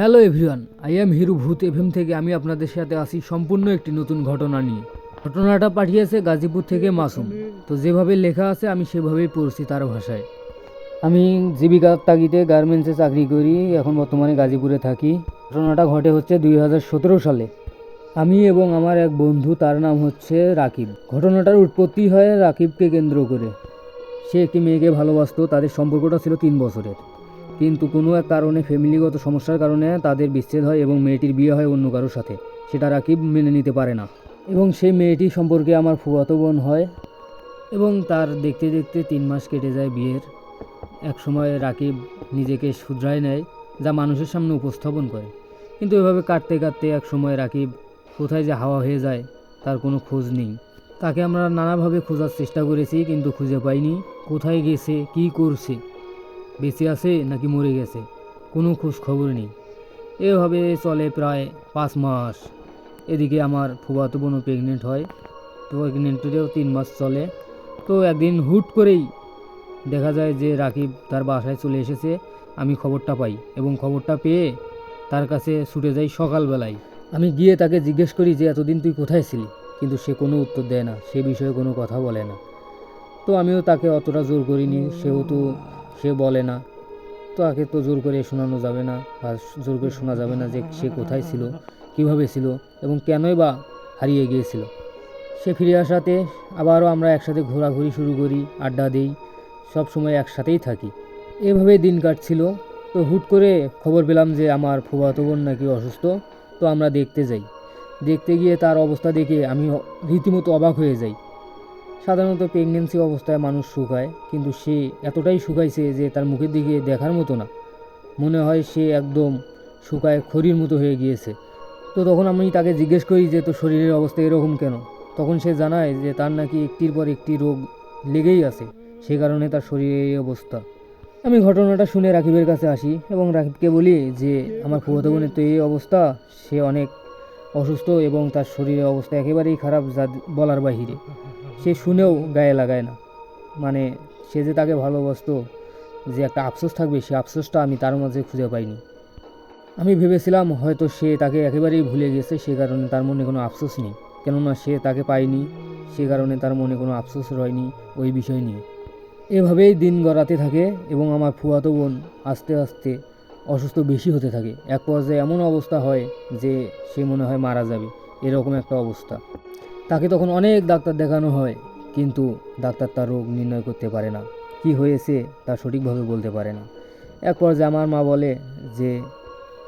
Hello everyone, I am Hiru Bhoot FM থেকে আমি আপনাদের সাথে আসি সম্পূর্ণ একটি নতুন ঘটনা নিয়ে। ঘটনাটা পাঠিয়েছে গাজীপুর থেকে মাসুম। তো যেভাবে লেখা আছে, আমি সেভাবেই পড়ছি তার ভাষায়। আমি জীবিকার তাগিদে গার্মেন্টসে চাকরি করি, এখন বর্তমানে গাজীপুরে থাকি। ঘটনাটা ঘটে হচ্ছে দুই হাজার সতেরো সালে। আমি এবং আমার এক বন্ধু, তার নাম হচ্ছে রাকিব। ঘটনাটার উৎপত্তি হয় রাকিবকে কেন্দ্র করে। সে একটি মেয়েকে ভালোবাসতো, তাদের সম্পর্কটা ছিল তিন বছরের। কিন্তু কোনো এক কারণে ফ্যামিলিগত সমস্যার কারণে তাদের বিচ্ছেদ হয় এবং মেয়েটির বিয়ে হয় অন্য কারোর সাথে। সেটা রাকিব মেনে নিতে পারে না। এবং সেই মেয়েটি সম্পর্কে আমার ফুয়াতো বোন হয় এবং তার দেখতে দেখতে তিন মাস কেটে যায় বিয়ের। এক সময় রাকিব নিজেকে শুধরায় নেয়, যা মানুষের সামনে উপস্থাপন করে। কিন্তু এভাবে কাটতে কাটতে এক সময় রাকিব কোথায় যে হাওয়া হয়ে যায়, তার কোনো খোঁজ নেই। তাকে আমরা নানাভাবে খোঁজার চেষ্টা করেছি, কিন্তু খুঁজে পাইনি। কোথায় গেছে, কী করছে? বেঁচে আছে নাকি মরে গেছে? কোনো খোঁজ খবর নেই। এভাবে চলে প্রায় পাঁচ মাস। এদিকে আমার ফুবাতো বোনও প্রেগনেন্ট হয়। তো প্রেগনেন্টেরও তিন মাস চলে। তো একদিন হুট করেই দেখা যায় যে রাকিব তার বাসায় চলে এসেছে। আমি খবরটা পাই এবং খবরটা পেয়ে তার কাছে ছুটে যাই সকালবেলায়। আমি গিয়ে তাকে জিজ্ঞেস করি যে, এতদিন তুই কোথায় ছিলি? কিন্তু সে কোনো উত্তর দেয় না। সে বিষয়ে কোনো কথা বলে না। তো আমিও তাকে অতটা জোর করিনি। সেহেতু সে বলে না। তো তাকে তো জোর করে শোনানো যাবে না বা জোর করে শোনা যাবে না যে সে কোথায় ছিল, কীভাবে ছিল এবং কেনই বা হারিয়ে গিয়েছিল। সে ফিরে আসাতে আবারও আমরা একসাথে ঘোরাঘুরি শুরু করি, আড্ডা দিই, সব সময় একসাথেই থাকি। এভাবেই দিন কাটছিল, তো হুট করে খবর পেলাম যে আমার ফুফাতো বোন নাকি অসুস্থ, তো আমরা দেখতে যাই। দেখতে গিয়ে তার অবস্থা দেখে আমি রীতিমতো অবাক হয়ে যাই। সাধারণত প্রেগনেন্সি অবস্থায় মানুষ শুকায়, কিন্তু সে এতটাই শুকাইছে যে তার মুখের দিকে দেখার মতো না। মনে হয় সে একদম শুকায় খড়ির মতো হয়ে গিয়েছে। তো তখন আমি তাকে জিজ্ঞেস করি যে, তোর শরীরের অবস্থা এরকম কেন? তখন সে জানায় যে, তার নাকি একটির পর একটি রোগ লেগেই আছে, সে কারণে তার শরীরের এই অবস্থা। আমি ঘটনাটা শুনে রাকিবের কাছে আসি এবং রাকিবকে বলি যে, আমার ফুফাতো বোনের তো এই অবস্থা, সে অনেক অসুস্থ এবং তার শরীরের অবস্থা একেবারেই খারাপ যা বলার বাহিরে। সে শুনেও গায়ে লাগায় না। মানে সে যে তাকে ভালোবাসতো, যে একটা আফসোস থাকবে, সে আফসোসটা আমি তার মাঝে খুঁজে পাইনি। আমি ভেবেছিলাম হয়তো সে তাকে একেবারেই ভুলে গেছে, সে কারণে তার মনে কোনো আফসোস নেই। কেননা সে তাকে পায়নি, সে কারণে তার মনে কোনো আফসোস রয়নি ওই বিষয় নিয়ে। এভাবেই দিন গড়াতে থাকে এবং আমার ফুয়াতো বোন আস্তে আস্তে অসুস্থ বেশি হতে থাকে। এক পর্যায়ে এমন অবস্থা হয় যে সে মনে হয় মারা যাবে। এরকম একটা অবস্থা। তাকে তখন অনেক ডাক্তার দেখানো হয়, কিন্তু ডাক্তার তার রোগ নির্ণয় করতে পারে না। কি হয়েছে তা সঠিকভাবে বলতে পারে না। এক পর্যায়ে আমার মা বলে যে,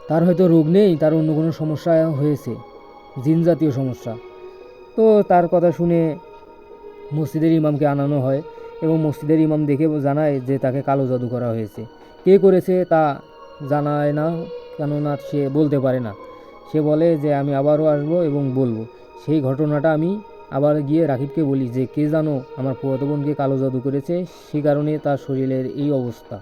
তার হয়তো রোগ নেই, তার অন্য কোনো সমস্যা হয়েছে, জিন জাতীয় সমস্যা। তো তার কথা শুনে মসজিদের ইমামকে আনানো হয় এবং মসজিদের ইমাম দেখে জানায় যে তাকে কালো জাদু করা হয়েছে। কে করেছে তা জানায় না, কেননা সে বলতে পারে না। সে বলে যে, আমি আবারও আসব এবং বলব। সেই ঘটনাটা আমি আবার গিয়ে রাকিবকে বলি যে, কে জানো আমার ফুয়াতো বোনকে কালো জাদু করেছে? সে কারণে তার শরীরের এই অবস্থা।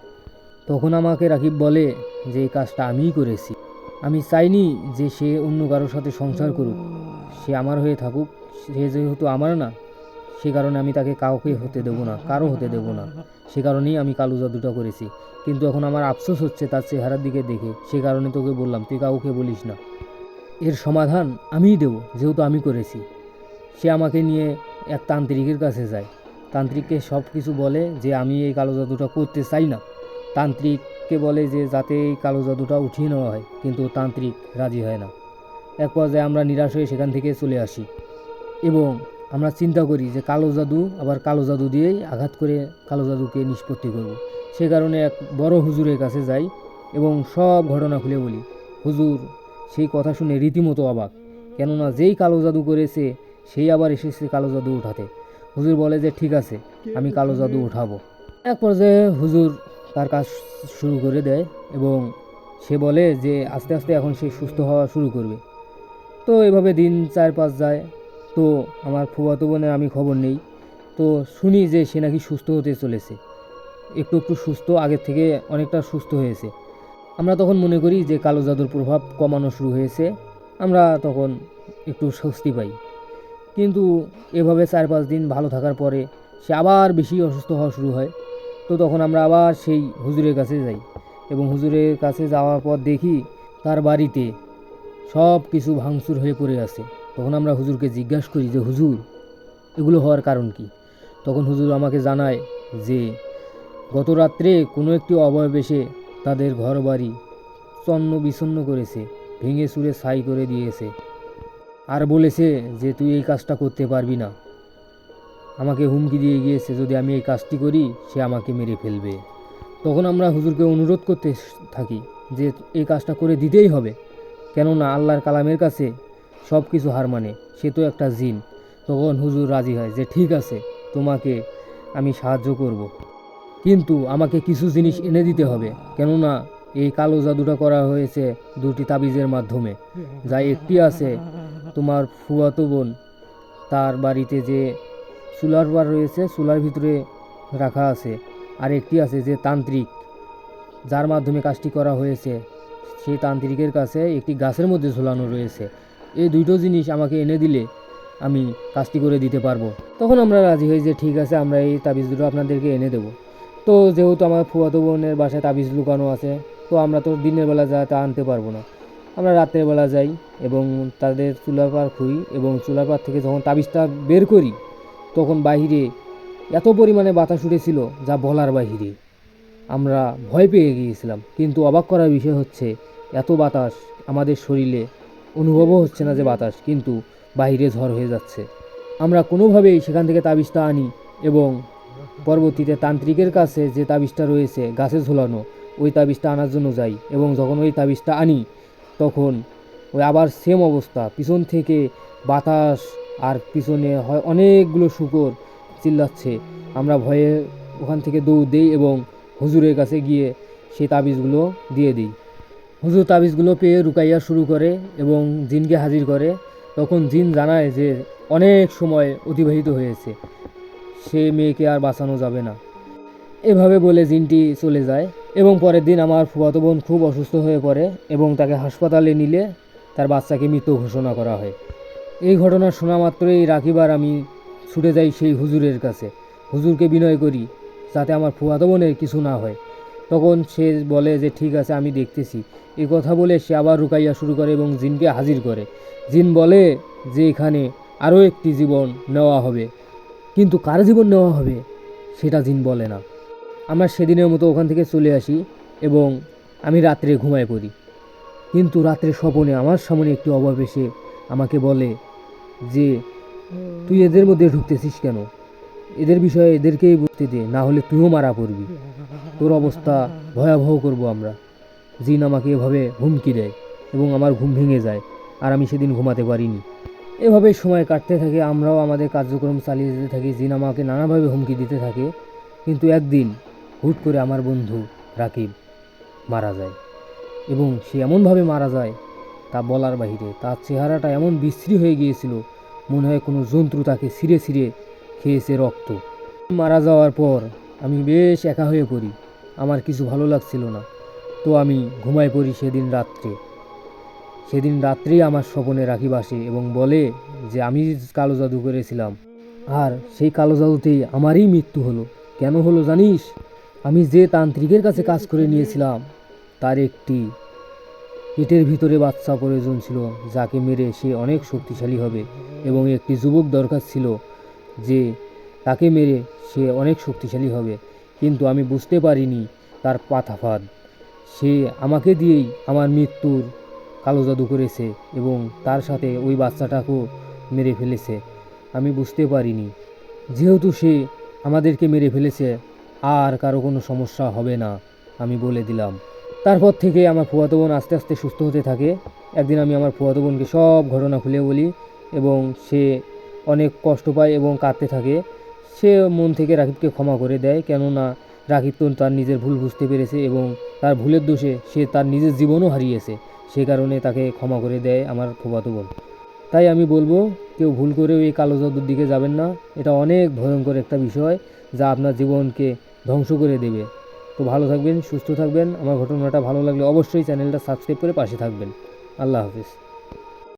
তখন আমাকে রাকিব বলে যে, এই কাজটা আমিই করেছি। আমি চাইনি যে সে অন্য কারোর সাথে সংসার করুক। সে আমার হয়ে থাকুক। সে যেহেতু আমার না, সে কারণে আমি তাকে কাউকে হতে দেবো না, কারও হতে দেবো না। সে কারণেই আমি কালো জাদুটা করেছি। কিন্তু এখন আমার আফসোস হচ্ছে তার চেহারার দিকে দেখে। সে কারণে তোকে বললাম, তুই কাউকে বলিস না। এর সমাধান আমিই দেবো, যেহেতু আমি করেছি। সে আমাকে নিয়ে এক তান্ত্রিকের কাছে যায়। তান্ত্রিককে সব কিছু বলে যে, আমি এই কালো জাদুটা করতে চাই না। তান্ত্রিককে বলে যে, যাতে এই কালো জাদুটা উঠিয়ে নেওয়া হয়। কিন্তু তান্ত্রিক রাজি হয় না। এক পর্যায়ে আমরা নিরাশ হয়ে সেখান থেকে চলে আসি এবং আমরা চিন্তা করি যে, কালো জাদু আবার কালো জাদু দিয়েই আঘাত করে কালো জাদুকে নিষ্পত্তি করব। সে কারণে এক বড় হুজুরের কাছে যাই এবং সব ঘটনা খুলে বলি। হুজুর সেই কথা শুনে রীতিমতো অবাক। কেননা যেই কালো জাদু করেছে, সেই আবার এসেছে কালো জাদু উঠাতে। হুজুর বলে যে, ঠিক আছে, আমি কালো জাদু উঠাবো। এক পর্যায়ে হুজুর তার কাজ শুরু করে দেয় এবং সে বলে যে, আস্তে আস্তে এখন সে সুস্থ হওয়া শুরু করবে। তো এভাবে দিন চার, পাঁচ যায়। তো আমার ফুফাতো বোনের আমি খবর নেই। তো শুনি যে, সে নাকি সুস্থ হতে চলেছে। একটু একটু সুস্থ, আগের থেকে অনেকটা সুস্থ হয়েছে। আমরা তখন মনে করি যে কালো জাদুর প্রভাব কমানো শুরু হয়েছে। আমরা তখন একটু স্বস্তি পাই। কিন্তু এভাবে চার পাঁচ দিন ভালো থাকার পরে সে আবার বেশি অসুস্থ হওয়া শুরু হয়। তো তখন আমরা আবার সেই হুজুরের কাছে যাই এবং হুজুরের কাছে যাওয়ার পর দেখি তার বাড়িতে সব কিছু ভাঙচুর হয়ে পড়ে আছে। তখন আমরা হুজুরকে জিজ্ঞাসা করি যে, হুজুর, এগুলো হওয়ার কারণ কি? তখন হুজুর আমাকে জানায় যে, গত রাত্রে কোনো একটি অবয়ব এসে তাদের ঘর বাড়ি চন্ন বিছন্ন করেছে, ভেঙে চুরে ছাই করে দিয়েছে। আর বলেছে যে, তুই এই কাজটা করতে পারবি না। আমাকে হুমকি দিয়ে গিয়েছে, যদি আমি এই কাজটি করি, সে আমাকে মেরে ফেলবে। তখন আমরা হুজুরকে অনুরোধ করতে থাকি যে, এই কাজটা করে দিতেই হবে। কেননা আল্লাহর কালামের কাছে সব কিছু হার মানে সে তো একটা জিন। তখন হুজুর রাজি হয় যে, ঠিক আছে, তোমাকে আমি সাহায্য করব। কিন্তু আমাকে কিছু জিনিস এনে দিতে হবে। কেননা এই কালো জাদুটা করা হয়েছে দুটি তাবিজের মাধ্যমে। যা একটি আছে তোমার ফুয়াতো বোন। তার বাড়িতে যে চুলার বার রয়েছে, চুলার ভিতরে রাখা আছে। আর একটি আছে যে তান্ত্রিক। যার মাধ্যমে কাজটি করা হয়েছে, সেই তান্ত্রিকের কাছে একটি গাছের মধ্যে ঝোলানো রয়েছে। এই দুটো জিনিস আমাকে এনে দিলে আমি কাজটি করে দিতে পারব। তখন আমরা রাজি হই যে ঠিক আছে, আমরা এই তাবিজ দুটো আপনাদেরকে এনে দেবো। তো যেহেতু আমার ফুয়াতো বোনের বাসায় তাবিজ লুকানো আছে, তো আমরা তো দিনের বেলা যা তা আনতে পারব না। আমরা রাত্রের বেলা যাই এবং তাদের চুলার পার খুঁড়ি এবং চুলার পার থেকে যখন তাবিজটা বের করি, তখন বাহিরে এত পরিমাণে বাতাস উঠেছিল যা বলার বাহিরে। আমরা ভয় পেয়ে গিয়েছিলাম, কিন্তু অবাক করার বিষয় হচ্ছে, এত বাতাস আমাদের শরীরে অনুভবও হচ্ছে না যে বাতাস, কিন্তু বাইরে ঝড় হয়ে যাচ্ছে। আমরা কোনোভাবেই সেখান থেকে তাবিজটা আনি এবং পরবর্তীতে তান্ত্রিকের কাছে যে তাবিজটা রয়েছে, গাছে ঝোলানো, ওই তাবিজটা আনার জন্য যাই এবং যখন ওই তাবিজটা আনি, তখন ওই আবার সেম অবস্থা। পিছন থেকে বাতাস আর পিছনে হয় অনেকগুলো শুকর চিল্লাচ্ছে। আমরা ভয়ে ওখান থেকে দৌড় দিই এবং হুজুরের কাছে গিয়ে সেই তাবিজগুলো দিয়ে দিই। হুজুর তাবিজগুলো পেয়ে রুকাইয়া শুরু করে এবং জিনকে হাজির করে। তখন জিন জানায় যে অনেক সময় অতিবাহিত হয়েছে। সে মেয়েকে আর বাঁচানো যাবে না। এভাবে বলে জিনটি চলে যায় এবং পরের দিন আমার ফুয়াতো বোন খুব অসুস্থ হয়ে পড়ে এবং তাকে হাসপাতালে নিলে তার বাচ্চাকে মৃত ঘোষণা করা হয়। এই ঘটনা শোনা মাত্রই রাখিবার আমি ছুটে যাই সেই হুজুরের কাছে। হুজুরকে বিনয় করি যাতে আমার ফুয়াতো বোনের কিছু না হয়। তখন সে বলে যে, ঠিক আছে, আমি দেখতেছি। এই কথা বলে সে আবার রুকাইয়া শুরু করে এবং জিনকে হাজির করে। জিন বলে যে, এখানে আরও একটি জীবন নেওয়া হবে। কিন্তু কার জীবন নেওয়া হবে, সেটা জিন বলে না। আমরা সেদিনের মতো ওখান থেকে চলে আসি এবং আমি রাত্রে ঘুমায় পড়ি। কিন্তু রাত্রে স্বপনে আমার সামনে একটি অভাব এসে আমাকে বলে যে, তুই এদের মধ্যে ঢুকতেছিস কেন? এদের বিষয়ে এদেরকেই বুঝতে দে, না হলে তুইও মারা পড়বি। তোর অবস্থা ভয়াবহ করব আমরা। জিন আমাকে এভাবে হুমকি দেয় এবং আমার ঘুম ভেঙে যায়, আর আমি সেদিন ঘুমাতে পারিনি। এভাবে সময় কাটতে থাকে, আমরাও আমাদের কার্যক্রম চালিয়ে যেতে থাকি, জিন আমাকে নানাভাবে হুমকি দিতে থাকে। কিন্তু একদিন হুট করে আমার বন্ধু রাকিব মারা যায় এবং সে এমনভাবে মারা যায় তা বলার বাহিরে, তার চেহারাটা এমন বিশ্রী হয়ে গিয়েছিল, মনে হয় কোনো জন্তু তাকে ছিঁড়ে ছিঁড়ে খেয়েছে রক্ত। মারা যাওয়ার পর আমি বেশ একা হয়ে পড়ি, আমার কিছু ভালো লাগছিল না। তো আমি ঘুমায় পড়ি সেদিন রাত্রে। সেদিন রাত্রেই আমার স্বপনে রাখিব আসে এবং বলে যে, আমি কালো জাদু করেছিলাম। আর সেই কালো জাদুতেই আমারই মৃত্যু হলো। কেন হলো জানিস? আমি যে তান্ত্রিকের কাছে কাজ করে নিয়েছিলাম, তার একটি পেটের ভিতরে বাচ্চা প্রয়োজন ছিল, যাকে মেরে সে অনেক শক্তিশালী হবে এবং একটি যুবক দরকার ছিল যে, তাকে মেরে সে অনেক শক্তিশালী হবে। কিন্তু আমি বুঝতে পারিনি তার পাথাফাদ সে আমাকে দিয়েই আমার মৃত্যুর কালো জাদু করেছে এবং তার সাথে ওই বাচ্চাটাকেও মেরে ফেলেছে। আমি বুঝতে পারিনি। যেহেতু সে আমাদেরকে মেরে ফেলেছে, আর কারও কোনো সমস্যা হবে না, আমি বলে দিলাম। তারপর থেকে আমার ফুয়াতো বোন আস্তে আস্তে সুস্থ হতে থাকে। একদিন আমি আমার ফুয়াতো বোনকে সব ঘটনা খুলে বলি এবং সে অনেক কষ্ট পায় এবং কাঁদতে থাকে। সে মন থেকে রাকিবকে ক্ষমা করে দেয়, কেননা রাকিব তো তার নিজের ভুল বুঝতে পেরেছে এবং তার ভুলের দোষে সে তার নিজের জীবনও হারিয়েছে। সে কারণে তাকে ক্ষমা করে দেয় আমার ফুফাতো বোন তাই আমি বলব, কেউ ভুল করেও এই কালো জাদুর দিকে যাবেন না। এটা অনেক ভয়ঙ্কর একটা বিষয় যা আপনার জীবনকে ধ্বংস করে দেবে। তো ভালো থাকবেন, সুস্থ থাকবেন। আমার ঘটনাটা ভালো লাগলে অবশ্যই চ্যানেলটা সাবস্ক্রাইব করে পাশে থাকবেন। আল্লাহ হাফিজ।